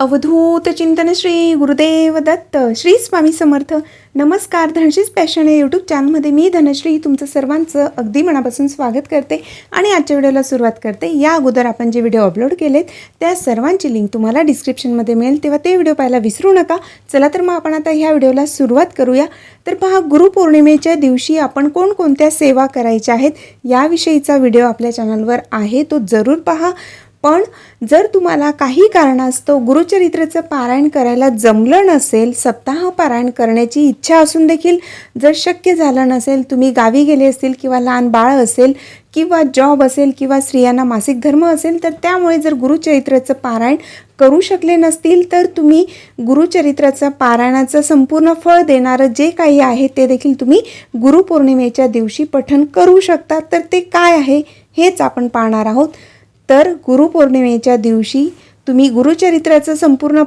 अवधूत चिंतन श्री गुरुदेव दत्त श्री स्वामी समर्थ. नमस्कार धनश्रीच पॅशन या यूट्यूब चॅनलमध्ये मी धनश्री तुमचं सर्वांचं अगदी मनापासून स्वागत करते आणि आजच्या व्हिडिओला सुरुवात करते. या अगोदर आपण जे व्हिडिओ अपलोड केलेत त्या सर्वांची लिंक तुम्हाला डिस्क्रिप्शनमध्ये मिळेल. तेव्हा ते व्हिडिओ पाहायला विसरू नका. चला तर मग आपण आता ह्या व्हिडिओला सुरुवात करूया. तर पहा गुरुपौर्णिमेच्या दिवशी आपण कोणकोणत्या सेवा करायच्या आहेत याविषयीचा व्हिडिओ आपल्या चॅनलवर आहे तो जरूर पहा. पण जर तुम्हाला काही कारणास्तव गुरुचरित्राचं पारायण करायला जमलं नसेल सप्ताह पारायण करण्याची इच्छा असून देखील जर शक्य झालं नसेल तुम्ही गावी गेले असतील किंवा लहान बाळ असेल किंवा जॉब असेल किंवा स्त्रियांना मासिक धर्म असेल तर त्यामुळे जर गुरुचरित्राचं पारायण करू शकले नसतील तर तुम्ही गुरुचरित्राचं पारायणाचं संपूर्ण फळ देणारं जे काही आहे ते देखील तुम्ही गुरुपौर्णिमेच्या दिवशी पठण करू शकता. तर ते काय आहे हेच आपण पाहणार आहोत. तर गुरुपौर्णिमेच्या दिवशी तुम्ही गुरुचरित्राचं संपूर्ण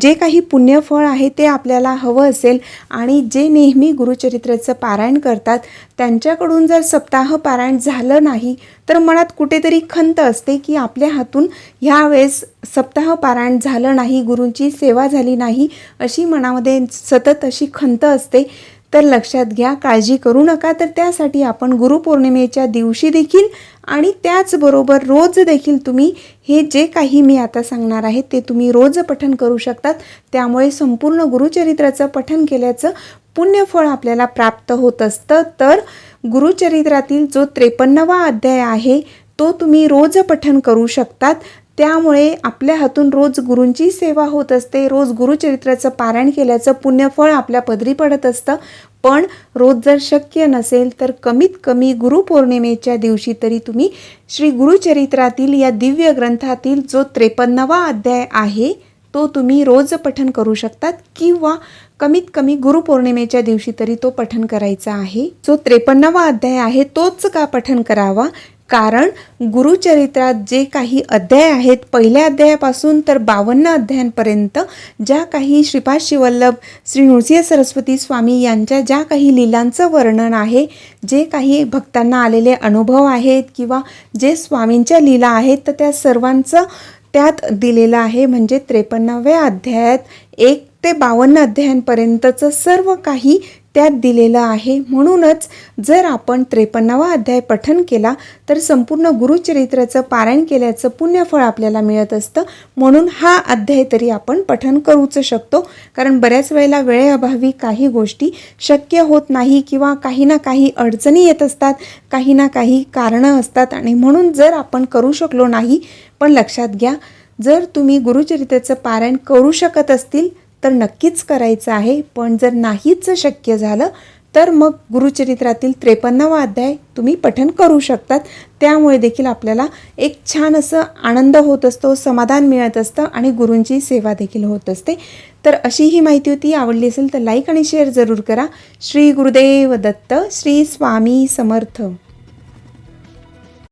जे काही पुण्यफळ आहे ते आपल्याला हवं असेल आणि जे नेहमी गुरुचरित्राचं पारायण करतात त्यांच्याकडून जर सप्ताह पारायण झालं नाही तर मनात कुठेतरी खंत असते की आपल्या हातून ह्यावेळेस सप्ताह पारायण झालं नाही गुरूंची सेवा झाली नाही अशी मनामध्ये सतत अशी खंत असते. तर लक्षात घ्या काळजी करू नका. तर त्यासाठी आपण गुरुपौर्णिमेच्या दिवशी देखील आणि त्याचबरोबर रोज देखील तुम्ही हे जे काही मी आता सांगणार आहे ते तुम्ही रोज पठन करू शकतात. त्यामुळे संपूर्ण गुरुचरित्राचं पठन केल्याचं पुण्यफळ आपल्याला प्राप्त होत असतं. तर गुरुचरित्रातील जो त्रेपन्नवा अध्याय आहे तो तुम्ही रोज पठन करू शकतात. त्यामुळे आपल्या हातून रोज गुरूंची सेवा होत असते. रोज गुरुचरित्राचं पारायण केल्याचं पुण्यफळ आपल्या पदरी पडत असतं. पण रोज जर शक्य नसेल तर कमीत कमी गुरुपौर्णिमेच्या दिवशी तरी तुम्ही श्री गुरुचरित्रातील या दिव्य ग्रंथातील जो त्रेपन्नवा अध्याय आहे तो तुम्ही रोज पठन करू शकतात किंवा कमीत कमी गुरुपौर्णिमेच्या दिवशी तरी तो पठन करायचा आहे. जो त्रेपन्नवा अध्याय आहे तोच का पठन करावा? कारण गुरुचरित्रात जे काही अध्याय आहेत पहिल्या अध्यायापासून तर बावन्न अध्यायांपर्यंत ज्या काही श्रीपाद शिवल्लभ श्री नृसिंह सरस्वती स्वामी यांच्या ज्या काही लीलांचं वर्णन आहे जे काही भक्तांना आलेले अनुभव आहेत किंवा जे स्वामींच्या लीला आहेत तर त्या सर्वांचं त्यात दिलेलं आहे. म्हणजे त्रेपन्नाव्या अध्यायात एक ते बावन्न अध्यायांपर्यंतचं सर्व काही त्यात दिलेलं आहे. म्हणूनच जर आपण त्रेपन्नावा अध्याय पठन केला तर संपूर्ण गुरुचरित्राचं पारायण केल्याचं पुण्यफळ आपल्याला मिळत असतं. म्हणून हा अध्याय तरी आपण पठन करूच शकतो. कारण बऱ्याच वेळेला वेळेअभावी काही गोष्टी शक्य होत नाही किंवा काही ना काही अडचणी येत असतात काही ना काही कारणं असतात. आणि म्हणून जर आपण करू शकलो नाही पण लक्षात घ्या जर तुम्ही गुरुचरित्राचं पारायण करू शकत असतील तर नक्कीच करायचं आहे. पण जर नाहीच शक्य झालं तर मग गुरुचरित्रातील त्रेपन्नावा अध्याय तुम्ही पठन करू शकतात. त्यामुळे देखील आपल्याला एक छान असं आनंद होत असतो समाधान मिळत असतं आणि गुरूंची सेवा देखील होत असते. तर अशी ही माहिती होती. आवडली असेल तर लाईक आणि शेअर जरूर करा. श्री गुरुदेव दत्त श्री स्वामी समर्थ.